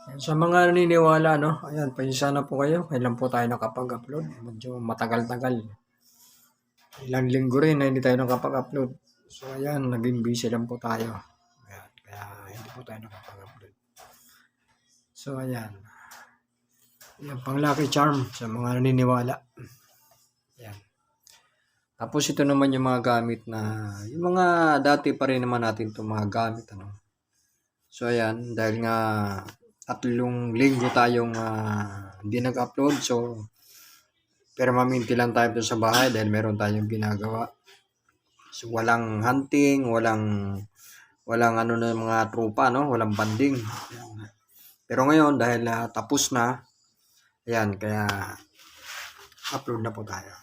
Sa mga naniniwala, no? Ayan, pasensya na po kayo. Kailan po tayo nakapag-upload? Medyo matagal-tagal. Ilang linggo rin na hindi tayo nakapag-upload. So, ayan, naging busy lang po tayo. Ayan, kaya hindi po tayo nakapag-upload. So, ayan. Ayan, pang lucky charm sa mga naniniwala. Ayan. Tapos ito naman yung mga gamit na, yung mga dati pa rin naman natin itong mga gamit, ano. So, ayan, dahil nga tatlong linggo tayong ah, hindi nag-upload. So, permanente lang tayo sa bahay dahil meron tayong ginagawa. So, walang hunting, walang walang ano na mga tropa, no? Walang banding. Pero ngayon, dahil ah, tapos na, ayan, kaya upload na po tayo.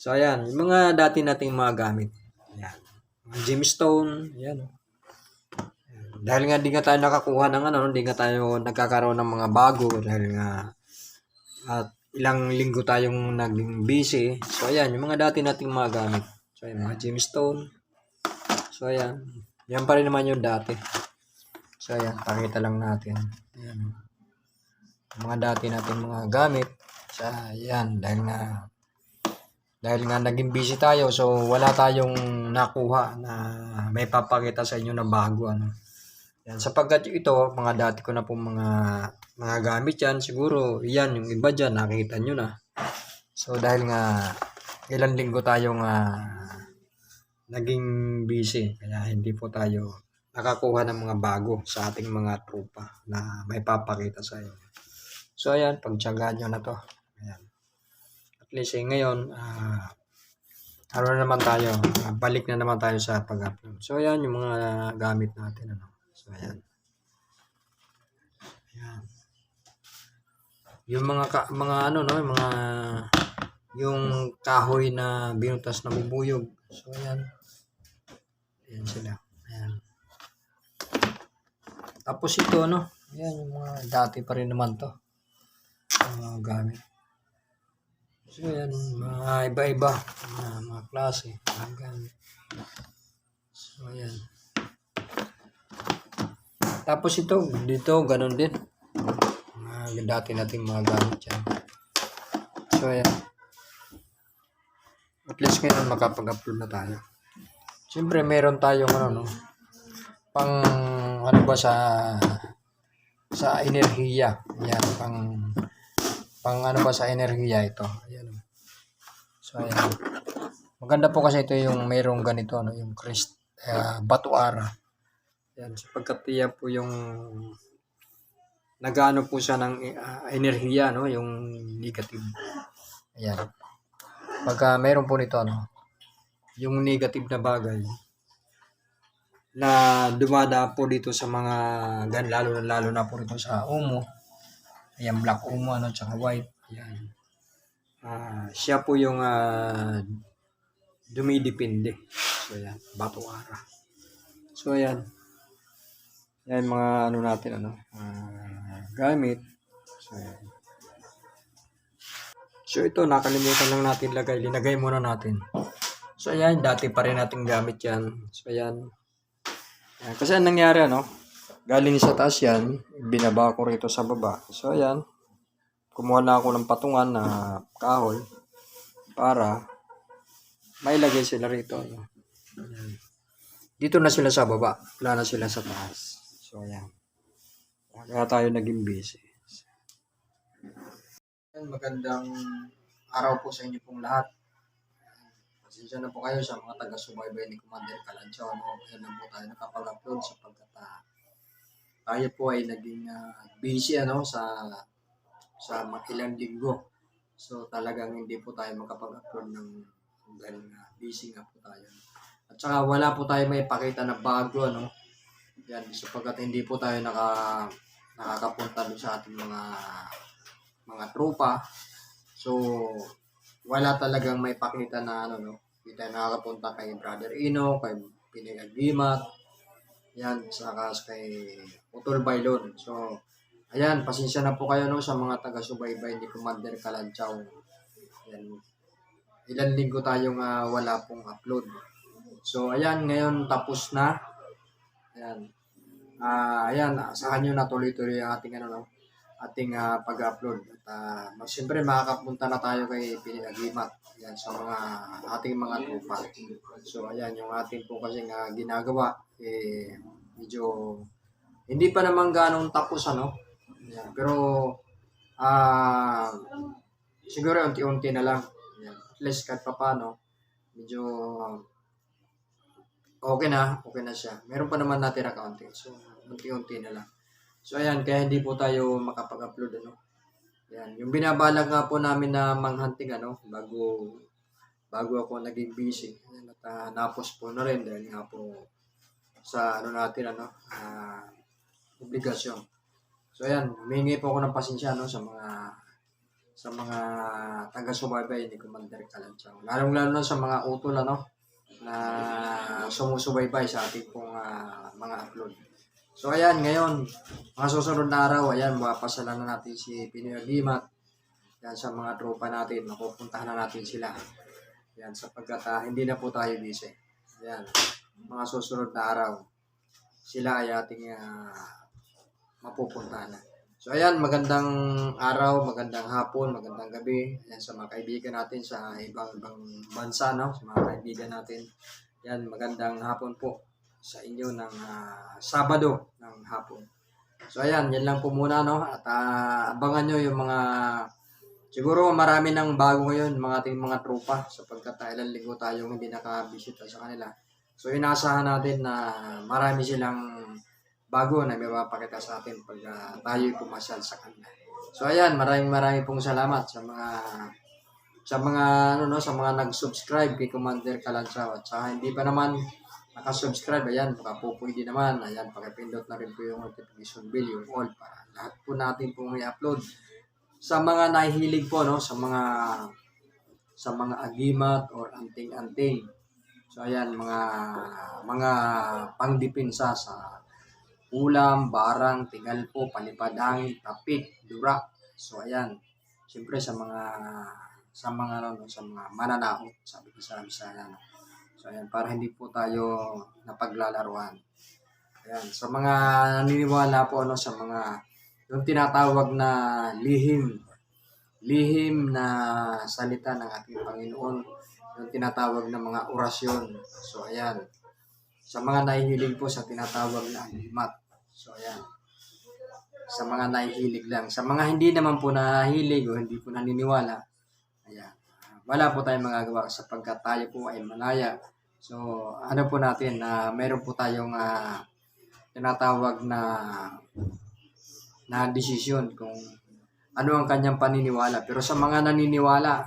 So, ayan, yung mga dati nating mga gamit. Ayan. Mga gemstone, ayan. Dahil nga di nga tayo nakakuha ng ano, di nga tayo nagkakaroon ng mga bago dahil nga at ilang linggo tayong naging busy. So ayan, yung mga dati nating mga gamit. So ayan, mga gemstone. So ayan, yan pa rin naman yung dati. So ayan, pakita lang natin. Ayan. Mga dati nating mga gamit. So ayan, dahil nga dahil nga naging busy tayo so wala tayong nakuha na may papakita sa inyo na bago ano. Yan, sapagkat ito, mga dati ko na pong mga mga gamit yan, siguro, yan, yung iba dyan, nakikita nyo na. So, dahil nga, ilang linggo tayong ah, naging busy, kaya hindi po tayo nakakuha ng mga bago sa ating mga trupa na may papakita sa inyo. So, ayan, pagtsagaan nyo na to. Ayan. At least, eh, ngayon, ah, ano na naman tayo, ah, balik na naman tayo sa pag-upload. So, ayan, yung mga gamit natin, ano. Ayan. Ayan. Yung mga ka, mga ano no, yung mga yung kahoy na binutas na bubuyog. So ayan. Ayan sila. Ayan. Tapos ito no, ayan yung mga dati pa rin naman to. Mga gamit. So ayan, mga iba-iba, mga, mga klase, mga gamit. So ayan. Tapos ito, dito, ganun din. Mga dati nating mga gamit yan. So, ayan. At least ngayon makapag-upload na tayo. Siyempre, meron tayong ano, no? Pang, ano ba sa, sa enerhiya. Yan, pang, pang ano ba sa enerhiya ito. Ayan. So, ayan. Maganda po kasi ito yung merong ganito, ano, yung Christ, uh, batuara. Yan, sapagkat yan po yung nagaano po siya ng ah, enerhiya, no? Yung negative. Ayan. Pagka meron po nito, ano, yung negative na bagay na dumada po dito sa mga gan lalo na lalo na po rito sa umo. Ayan, black umo, ano, tsaka white. Ayan. Ah, siya po yung ah, dumidepende. So, ayan, bato ara. So, ayan. Yan mga ano natin ano, ah, gamit. So, yan. so ito nakalimutan lang natin lagay, linagay muna natin. So ayan, dati pa rin natin gamit yan. So ayan. Ayan, Kasi anong nangyari ano, galing sa taas yan, binaba ko rito sa baba. So ayan, kumuha na ako ng patungan na kahoy para mailagay sila rito. Ayan. Dito na sila sa baba, wala na sila sa taas. So, ayan. Kaya tayo naging busy. Magandang araw po sa inyo pong lahat. Pasensya na po kayo sa mga taga-subaybay ni Commander Calancho. No? Kaya na po tayo nakapag-upload sapagkat ah, tayo po ay naging ah, busy ano, sa sa ilang linggo. So talagang hindi po tayo makapag-upload ng dahil nga busy nga po tayo. At saka wala po tayo may pakita na bago ano. Yan, sapagkat hindi po tayo naka nakakapunta doon sa ating mga mga tropa. So wala talagang may pakita na ano no. Hindi tayo nakakapunta kay Brother Ino, kay Pinay Agimat, yan, saka kay Utol Bailon. So, ayan, pasensya na po kayo no sa mga taga-subaybay ni Commander Kalanchaw. Yan, ilan linggo tayong ah, wala pong upload. So, ayan, ngayon tapos na. Ayan. Ah, ayan, asahan nyo na tuloy-tuloy ang ating ano no, ating ah, pag-upload. At mas- siyempre makakapunta na tayo kay Pinagimat. Yan sa mga ating mga trupa. So ayan, yung ating po kasi nga ginagawa eh medyo hindi pa naman ganong tapos ano. Yan, pero ah siguro unti-unti na lang. Yan. At least kahit pa paano, medyo okay na, okay na siya. Meron pa naman natin na kaunti. So, unti-unti na lang. So, ayan, kaya hindi po tayo makapag-upload, ano. Yan. Yung binabalak nga po namin na manghunting, ano, bago, bago ako naging busy. Ayan, at uh, napos po na rin dahil nga po sa, ano natin, ano, ah, obligasyon. So, ayan, humingi po ako ng pasensya, no, sa mga sa mga taga-subaybay ni Commander Kalanchang. Lalong-lalo na sa mga utol, ano, na sumusubaybay sa ating pong ah, mga upload. So ayan, ngayon, mga susunod na araw, ayan, mapapasalan na natin si Pinoy Agimat. Yan sa mga tropa natin, mapupuntahan na natin sila. Yan, sapagkat ah, hindi na po tayo busy. Ayan, mga susunod na araw, sila ay ating ah, mapupuntahan na. So ayan, magandang araw, magandang hapon, magandang gabi. Ayan sa mga kaibigan natin sa ibang-ibang bansa, no? Sa mga kaibigan natin. Yan, magandang hapon po sa inyo ng ah, Sabado ng hapon. So ayan, yan lang po muna, no? At ah, abangan nyo yung mga Siguro marami ng bago ngayon, mga ating mga tropa, sapagkat uh, ilang linggo tayong hindi nakabisita sa kanila. So inaasahan natin na marami silang bago na may mapakita sa atin pag uh, tayo pumasyal sa kanila. So ayan, maraming maraming pong salamat sa mga sa mga ano no, sa mga nag-subscribe kay Commander Kalansaw at sa hindi pa naman naka-subscribe, ayan, baka po pwede naman, ayan, pakipindot na rin po yung notification bell, yung all, para lahat po natin pong i-upload sa mga nahihilig po, no, sa mga sa mga agimat or anting-anting. So ayan, mga mga pangdipinsa sa ulam, barang, tingal po, palipadangin, tapik, dura. So ayan, siyempre sa mga sa mga ano, sa mga mananakot, sabi ko sa sa ano. So ayan, para hindi po tayo napaglalaruan. Ayan, sa mga naniniwala po ano sa mga yung tinatawag na lihim lihim na salita ng ating Panginoon yung tinatawag na mga orasyon so ayan sa mga nahihilig po sa tinatawag na alimat so ayan. Sa mga nahihilig lang. Sa mga hindi naman po nahihilig o hindi po naniniwala ayan. Wala po tayong magagawa sapagkat tayo po ay malaya. So ano po natin na meron po tayong ah, tinatawag na na desisyon kung ano ang kanyang paniniwala. Pero sa mga naniniwala,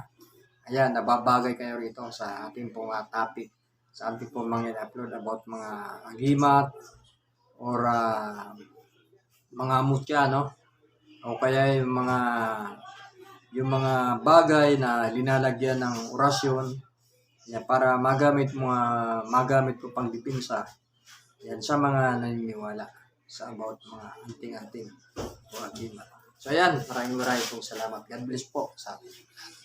ayan, nababagay kayo rito sa ating pong uh, topic, sa ating pong mga upload about mga agimat or ah, mga mutya, no? O kaya yung mga yung mga bagay na linalagyan ng orasyon yan, para magamit mo ah, magamit ko pang dipinsa yan sa mga naniniwala sa about mga anting-anting o agimat. So ayan, maraming maraming pong salamat. God bless po sa atin.